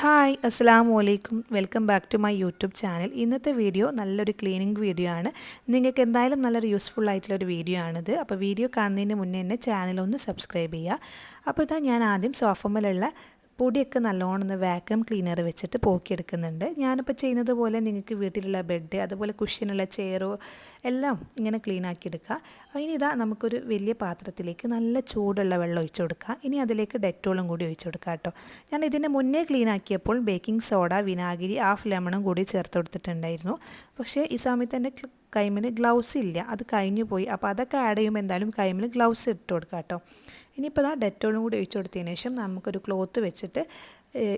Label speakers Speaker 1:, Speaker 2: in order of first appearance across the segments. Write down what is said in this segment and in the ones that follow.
Speaker 1: Hi അസ്സാം വലൈക്കും welcome back to my YouTube channel. ഇന്നത്തെ വീഡിയോ നല്ലൊരു ക്ലീനിങ് വീഡിയോ ആണ്. നിങ്ങൾക്ക് എന്തായാലും നല്ലൊരു യൂസ്ഫുൾ ആയിട്ടുള്ള ഒരു വീഡിയോ ആണിത്. അപ്പോൾ വീഡിയോ കാണുന്നതിന് മുന്നേ തന്നെ ചാനൽ ഒന്ന് സബ്സ്ക്രൈബ് ചെയ്യുക. അപ്പോൾ ഇതാ ഞാൻ ആദ്യം സോഫമ്മലുള്ള പൊടിയൊക്കെ നല്ലോണം ഒന്ന് ക്ലീനർ വെച്ചിട്ട് പോക്കിയെടുക്കുന്നുണ്ട്. ഞാനിപ്പോൾ ചെയ്യുന്നത് പോലെ നിങ്ങൾക്ക് വീട്ടിലുള്ള ബെഡ് അതുപോലെ കുഷ്യനുള്ള ചെയറോ എല്ലാം ഇങ്ങനെ ക്ലീൻ ആക്കി എടുക്കുക ഇനി ഇതാ നമുക്കൊരു വലിയ പാത്രത്തിലേക്ക് നല്ല ചൂടുള്ള വെള്ളം ഒഴിച്ചു കൊടുക്കുക. ഇനി അതിലേക്ക് ഡെറ്റോളും കൂടി ഒഴിച്ചു കൊടുക്കുക കേട്ടോ. ഞാൻ ഇതിന്റെ മുന്നേ ക്ലീൻ ആക്കിയപ്പോൾ ബേക്കിംഗ് സോഡ വിനാഗിരി ഹാഫ് ലെമണും കൂടി ചേർത്ത് കൊടുത്തിട്ടുണ്ടായിരുന്നു. പക്ഷേ ഈ സമയത്ത് എന്റെ കൈമിൽ ഗ്ലൗസ് ഇല്ല. അത് കഴിഞ്ഞു പോയി. അപ്പോൾ അതൊക്കെ ആഡ് ചെയ്യുമ്പോൾ എന്തായാലും കൈമിൽ ഗ്ലൗസ് ഇട്ട് കൊടുക്കുക കേട്ടോ. ഇനിയിപ്പോൾ ആ ഡെറ്റോളും കൂടി ഒഴിച്ചു കൊടുത്തതിന് ശേഷം നമുക്കൊരു ക്ലോത്ത് വെച്ചിട്ട്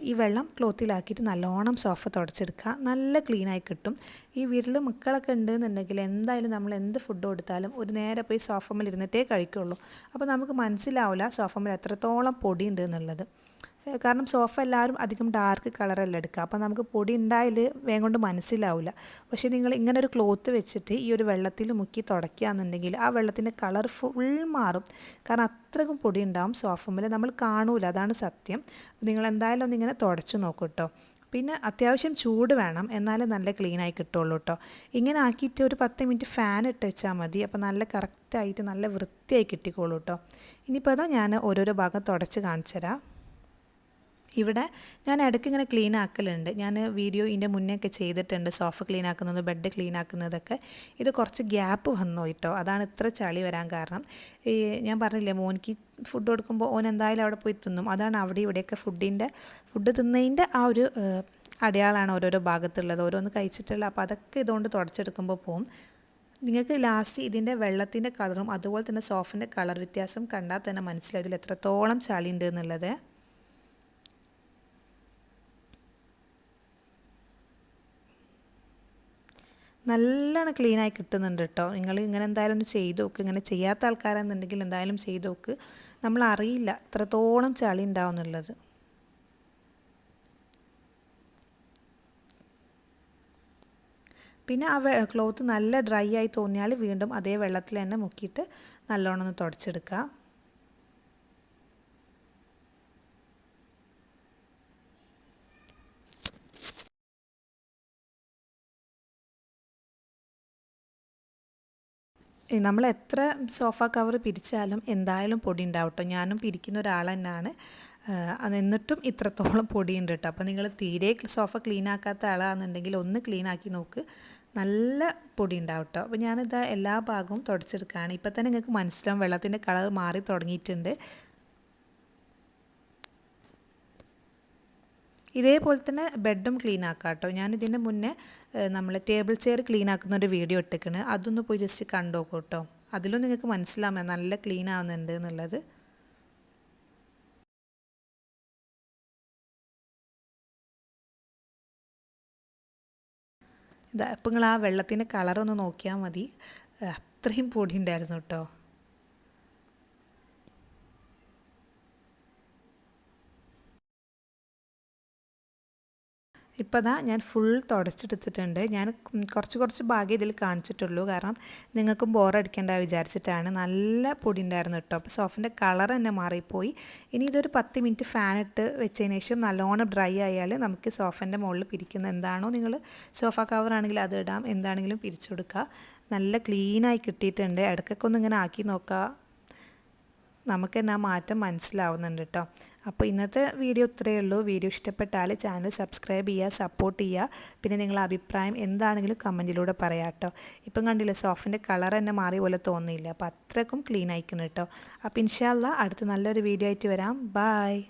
Speaker 1: ഈ വെള്ളം ക്ലോത്തിലാക്കിയിട്ട് നല്ലോണം സോഫ തുടച്ചെടുക്കുക നല്ല ക്ലീനായി കിട്ടും. ഈ വീട്ടിൽ മക്കളൊക്കെ ഉണ്ട് എന്നുണ്ടെങ്കിൽ എന്തായാലും നമ്മൾ എന്ത് ഫുഡ് കൊടുത്താലും ഒരു നേരെ പോയി സോഫമ്മൽ ഇരുന്നിട്ടേ കഴിക്കുള്ളൂ. അപ്പോൾ നമുക്ക് മനസ്സിലാവില്ല സോഫമ്മൽ എത്രത്തോളം പൊടി ഉണ്ട് എന്നുള്ളത്. കാരണം സോഫ എല്ലാവരും അധികം ഡാർക്ക് കളറല്ല എടുക്കുക. അപ്പോൾ നമുക്ക് പൊടി ഉണ്ടായാൽ വേഗം കൊണ്ട് മനസ്സിലാവില്ല. പക്ഷേ നിങ്ങൾ ഇങ്ങനെ ഒരു ക്ലോത്ത് വെച്ചിട്ട് ഈ ഒരു വെള്ളത്തിൽ മുക്കി തുടയ്ക്കുകയെന്നുണ്ടെങ്കിൽ ആ വെള്ളത്തിന്റെ കളർ ഫുൾ മാറും. കാരണം അത്രക്കും പൊടി ഉണ്ടാവും സോഫമ്മൽ. നമ്മൾ കാണൂല. അതാണ് സത്യം. നിങ്ങൾ എന്തായാലും ഒന്നിങ്ങനെ തുടച്ചു നോക്കൂ കേട്ടോ പിന്നെ അത്യാവശ്യം ചൂട് വേണം. എന്നാലേ നല്ല ക്ലീനായി കിട്ടുള്ളൂ കേട്ടോ ഇങ്ങനെ ആക്കിയിട്ട് ഒരു പത്ത് മിനിറ്റ് ഫാൻ ഇട്ട് വെച്ചാൽ മതി. അപ്പോൾ നല്ല കറക്റ്റായിട്ട് നല്ല വൃത്തിയായി കിട്ടിക്കോളൂ കേട്ടോ ഇനിയിപ്പോൾ അതാ ഞാൻ ഓരോരോ ഭാഗം തുടച്ച് കാണിച്ചു തരാം. ഇവിടെ ഞാൻ ഇടയ്ക്ക് ഇങ്ങനെ ക്ലീൻ ആക്കലുണ്ട്. ഞാൻ വീഡിയോ ഇതിന്റെ മുന്നേ ഒക്കെ ചെയ്തിട്ടുണ്ട്. സോഫ ക്ലീൻ ആക്കുന്നത് ബെഡ് ക്ലീൻ ആക്കുന്നതൊക്കെ. ഇത് കുറച്ച് ഗ്യാപ്പ് വന്നു കേട്ടോ. അതാണ് ഇത്ര ചളി വരാൻ കാരണം. ഈ ഞാൻ പറഞ്ഞില്ലേ മോനിക്ക് ഫുഡ് കൊടുക്കുമ്പോൾ ഓൻ എന്തായാലും അവിടെ പോയി തിന്നും. അതാണ് അവിടെ ഇവിടെയൊക്കെ ഫുഡിന്റെ ഫുഡ് തിന്നതിന്റെ ആ ഒരു അടയാളാണ് ഓരോരോ ഭാഗത്തുള്ളത്. ഓരോന്ന് കഴിച്ചിട്ടുള്ള അപ്പോൾ അതൊക്കെ ഇതുകൊണ്ട് തുടച്ചെടുക്കുമ്പോൾ പോകും നിങ്ങൾക്ക് ലാസ്റ്റ് ഇതിന്റെ വെള്ളത്തിന്റെ കളറും അതുപോലെ തന്നെ സോഫിന്റെ കളർ വ്യത്യാസം കണ്ടാൽ തന്നെ മനസ്സിലാകില്ല എത്രത്തോളം ചളി ഉണ്ട് എന്നുള്ളത്. നല്ലോണം ക്ലീനായി കിട്ടുന്നുണ്ട് കേട്ടോ നിങ്ങൾ ഇങ്ങനെ എന്തായാലും ഒന്ന് ചെയ്ത് നോക്ക്. ഇങ്ങനെ ചെയ്യാത്ത ആൾക്കാരാണെന്നുണ്ടെങ്കിൽ എന്തായാലും ചെയ്ത് നോക്ക്. നമ്മൾ അറിയില്ല. എത്രത്തോളം ചളി ഉണ്ടാവും എന്നുള്ളത്. പിന്നെ ആ ക്ലോത്ത് നല്ല ഡ്രൈ ആയി തോന്നിയാൽ വീണ്ടും അതേ വെള്ളത്തിൽ തന്നെ മുക്കിയിട്ട് നല്ലോണം ഒന്ന് തുടച്ചെടുക്കുക. നമ്മൾ എത്ര സോഫ കവർ പിരിച്ചാലും എന്തായാലും പൊടി ഉണ്ടാവും കേട്ടോ. ഞാനും പിരിക്കുന്ന ഒരാൾ തന്നെയാണ്. എന്നിട്ടും ഇത്രത്തോളം പൊടിയുണ്ട് കേട്ടോ. അപ്പോൾ നിങ്ങൾ തീരെ സോഫ ക്ലീൻ ആക്കാത്ത ആളാണെന്നുണ്ടെങ്കിൽ ഒന്ന് ക്ലീൻ ആക്കി നോക്ക്. നല്ല പൊടി ഉണ്ടാവും കേട്ടോ. അപ്പോൾ ഞാനിത് എല്ലാ ഭാഗവും തുടച്ചെടുക്കുകയാണ്. ഇപ്പോൾ തന്നെ നിങ്ങൾക്ക് മനസ്സിലാവും വെള്ളത്തിന്റെ കളർ മാറി തുടങ്ങിയിട്ടുണ്ട്. ഇതേപോലെ തന്നെ ബെഡും ക്ലീൻ ആക്കാം കേട്ടോ ഞാൻ ഇതിന്റെ മുന്നേ നമ്മൾ ടേബിൾ ചെയർ ക്ലീൻ ആക്കുന്ന ഒരു വീഡിയോ ഇട്ടിക്കണ്. അതൊന്ന് പോയി ജസ്റ്റ് കണ്ടോക്കൂ കേട്ടോ അതിലും നിങ്ങൾക്ക് മനസ്സിലാമേ നല്ല ക്ലീൻ ആവുന്നുണ്ട് എന്നുള്ളത്. ഇതാ ഇപ്പം നിങ്ങൾ ആ വെള്ളത്തിന്റെ കളറൊന്ന് നോക്കിയാൽ മതി. അത്രയും പൊടി ഉണ്ടായിരുന്നു കേട്ടോ ഇപ്പോൾ ദാ ഞാൻ ഫുൾ തുടച്ചെടുത്തിട്ടുണ്ട്. ഞാൻ കുറച്ച് കുറച്ച് ഭാഗ്യം ഇതിൽ കാണിച്ചിട്ടുള്ളൂ. കാരണം നിങ്ങൾക്കും ബോറടിക്കേണ്ട വിചാരിച്ചിട്ടാണ്. നല്ല പൊടി ഉണ്ടായിരുന്നു കേട്ടോ. അപ്പോൾ സോഫിന്റെ കളർ തന്നെ മാറിപ്പോയി. ഇനി ഇതൊരു പത്ത് മിനിറ്റ് ഫാൻ ഇട്ട് വെച്ചതിന് ശേഷം നല്ലോണം ഡ്രൈ ആയാൽ നമുക്ക് സോഫന്റെ മുകളിൽ പിരിക്കുന്ന എന്താണോ നിങ്ങൾ സോഫ കവർ ആണെങ്കിൽ അത് ഇടാം. എന്താണെങ്കിലും പിരിച്ചു കൊടുക്കുക. നല്ല ക്ലീനായി കിട്ടിയിട്ടുണ്ട്. ഇടയ്ക്കൊക്കെ ഒന്ന് ഇങ്ങനെ ആക്കി നോക്കുക. നമുക്ക് തന്നെ ആ മാറ്റം മനസ്സിലാവുന്നുണ്ട് കേട്ടോ അപ്പോൾ ഇന്നത്തെ വീഡിയോ ഇത്രയേ ഉള്ളൂ. വീഡിയോ ഇഷ്ടപ്പെട്ടാൽ ചാനൽ സബ്സ്ക്രൈബ് ചെയ്യുക സപ്പോർട്ട് ചെയ്യുക. പിന്നെ നിങ്ങളുടെ അഭിപ്രായം എന്താണെങ്കിലും കമന്റിലൂടെ പറയാം കേട്ടോ ഇപ്പം കണ്ടില്ല സോഫിന്റെ കളർ തന്നെ മാറിയ പോലെ തോന്നിയില്ല അപ്പോൾ അത്രക്കും ക്ലീൻ ആയിക്കണം കേട്ടോ അപ്പോൾ ഇൻഷാല്ല അടുത്ത നല്ലൊരു വീഡിയോ ആയിട്ട് വരാം. ബായ്